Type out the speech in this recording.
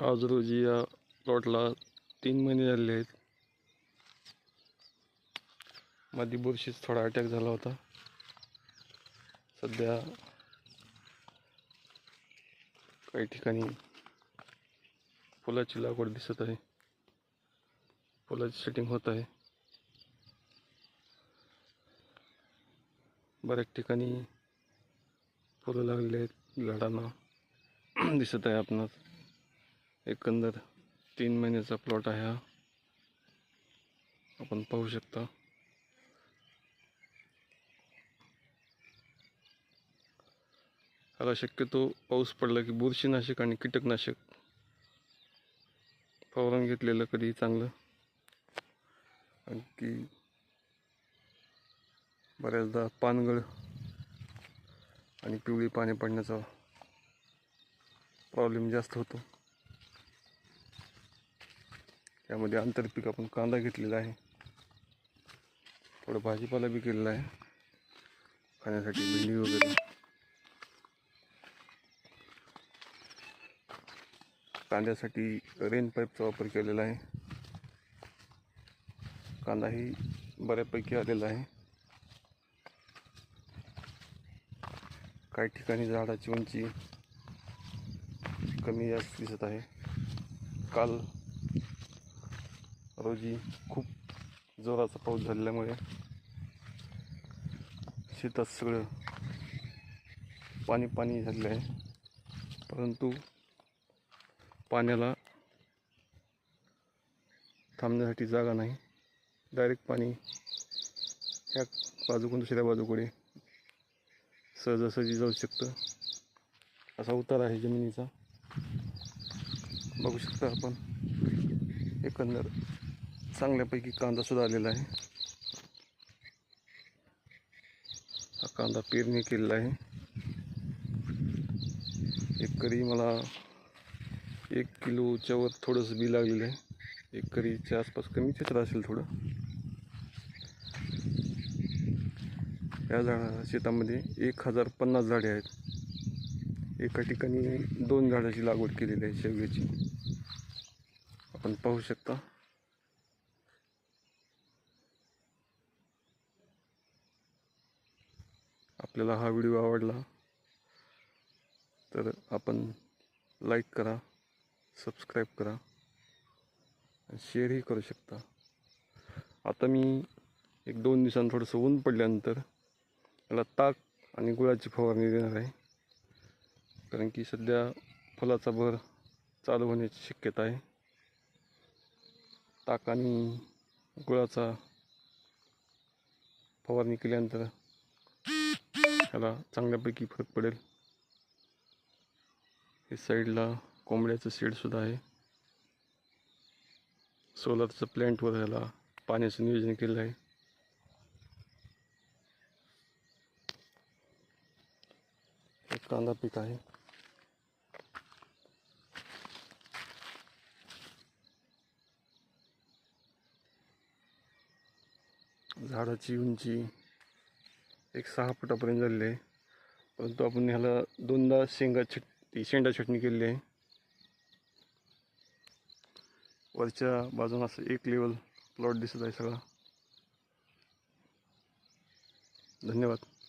आज रोजी या प्लॉटला तीन महिने झालेले आहेत. मध्ये बुरशीच थोडा अटॅक झाला होता. सध्या काही ठिकाणी फुलाची लागवड दिसत आहे. फुलाची सेटिंग होत आहे. बऱ्याच ठिकाणी फुलं लागलेली आहेत. झाडांना दिसत आहे आपणास. एकंदर तीन महिन्याचा प्लॉट आहे हा. आपण पाहू शकता. ह्याला शक्यतो पाऊस पडला की बुरशीनाशक आणि कीटकनाशक. फवारून घेतलेलं कधी चांगलं? आणखी बऱ्याचदा पानगळ आणि पिवळी पाने पडण्याचा प्रॉब्लेम जास्त होतो. त्यामध्ये आंतरपीक आपण कांदा घेतलेला आहे. थोडं भाजीपाला बी केलेला आहे. खाण्यासाठी भेंडी वगैरे. कांद्यासाठी रेन पाईपचा वापर केलेला आहे. कांदाही बऱ्यापैकी आलेला आहे. काही ठिकाणी झाडाची उंची कमी जास्त दिसत आहे. काल रोजी खूप जोराचा पाऊस झाल्यामुळे शेतात सगळं पाणी पाणी झालेलं आहे. परंतु पाण्याला थांबण्यासाठी जागा नाही. डायरेक्ट पाणी ह्या बाजूकडून दुसऱ्या बाजूकडे सहजासहजी जाऊ शकतं. असा उतार आहे जमिनीचा. बघू शकता आपण एकंदर. चांगल्यापैकी कांदा सुद्धा आलेला आहे. हा कांदा पेरणी केलेला आहे. एकरी मला एक किलोच्या वर थोडंसं बी लागलेलं आहे. एकरीच्या आसपास कमी क्षेत्र असेल थोडं. या झाडा शेतामध्ये एक हजार पन्नास झाडे आहेत. एका ठिकाणी दोन झाडाची लागवड केलेली आहे शेवग्याची. आपण पाहू शकता. आपल्याला हा व्हिडिओ आवडला तर आपण लाईक करा सबस्क्राईब करा आणि शेअरही करू शकता. आता मी एक दोन दिवसांनी थोडंसं ऊन पडल्यानंतर याला ताक आणि गुळाची फवारणी देणार आहे. कारण की सध्या फुलाचा भर चालू होण्याची शक्यता आहे. ताक आणि गुळाचा फवारणी केल्यानंतर ह्याला चांगल्यापैकी फरक पडेल. हे साईडला कोंबड्याचं शेडसुद्धा आहे. सोलरचं प्लॅन्टवर ह्याला पाण्याचं नियोजन केलेलं आहे. एक कांदा पीक आहे. झाडाची उंची एक सहा फुटापर्यंत झालेलं आहे. परंतु आपण ह्याला दोनदा शेंगा छट शेंडा छटणी केलेली आहे. वरच्या बाजून असं एक लेवल प्लॉट दिसत आहे सगळा. धन्यवाद.